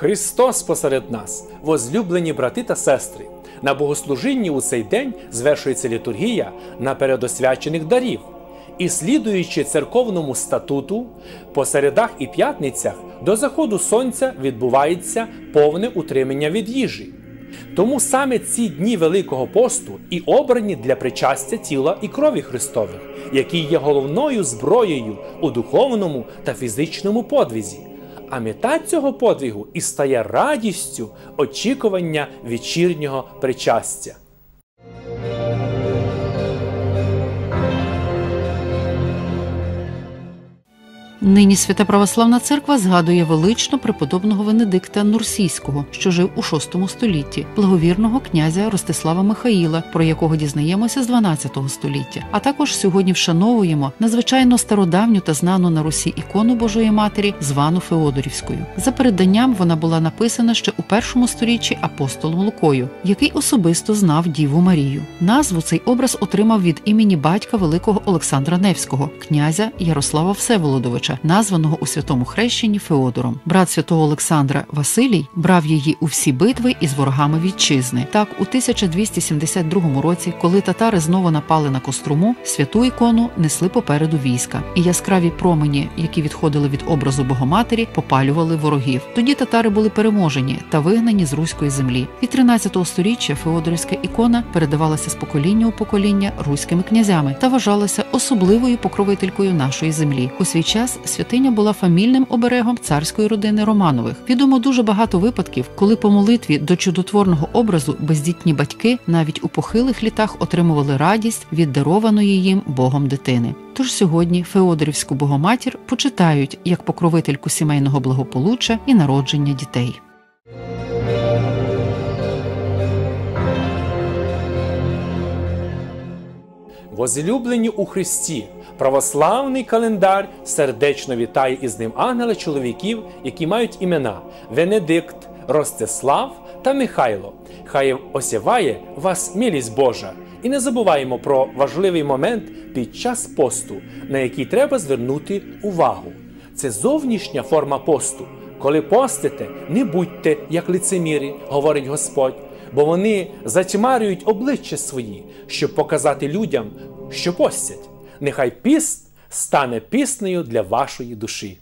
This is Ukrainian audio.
Христос посеред нас, возлюблені брати та сестри. На богослужінні у цей день звершується літургія на передосвячених дарів. І слідуючи церковному статуту, по середах і п'ятницях до заходу сонця відбувається повне утримання від їжі. Тому саме ці дні Великого посту і обрані для причастя тіла і крові Христових, які є головною зброєю у духовному та фізичному подвізі. А мета цього подвігу і стає радістю очікування вечірнього причастя. Нині Свята Православна Церква згадує велично преподобного Венедикта Нурсійського, що жив у VI столітті, благовірного князя Ростислава Михаїла, про якого дізнаємося з 12 століття. А також сьогодні вшановуємо надзвичайно стародавню та знану на Русі ікону Божої Матері, звану Феодорівською. За переданням вона була написана ще у першому сторіччі апостолом Лукою, який особисто знав Діву Марію. Назву цей образ отримав від імені батька великого Олександра Невського, князя Ярослава Всеволодовича названого у святому хрещенні Феодором. Брат святого Олександра Василій брав її у всі битви із ворогами вітчизни. Так, у 1272 році, коли татари знову напали на Коструму, святу ікону несли попереду війська, і яскраві промені, які відходили від образу Богоматері, попалювали ворогів. Тоді татари були переможені та вигнані з руської землі. Від 13 століття Феодорівська ікона передавалася з покоління у покоління руськими князями та вважалася особливою покровителькою нашої землі. У свій час святиня була фамільним оберегом царської родини Романових. Відомо дуже багато випадків, коли по молитві до чудотворного образу бездітні батьки навіть у похилих літах отримували радість від дарованої їм Богом дитини. Тож сьогодні Феодорівську богоматір почитають як покровительку сімейного благополуччя і народження дітей. Возлюблені у Христі, православний календар сердечно вітає із ним ангела чоловіків, які мають імена Венедикт, Ростислав та Михайло. Хай осяває вас милість Божа. І не забуваємо про важливий момент під час посту, на який треба звернути увагу. Це зовнішня форма посту. Коли постите, не будьте як лицеміри, говорить Господь, бо вони затьмарюють обличчя свої, щоб показати людям, що постять. Нехай піст стане піснею для вашої душі.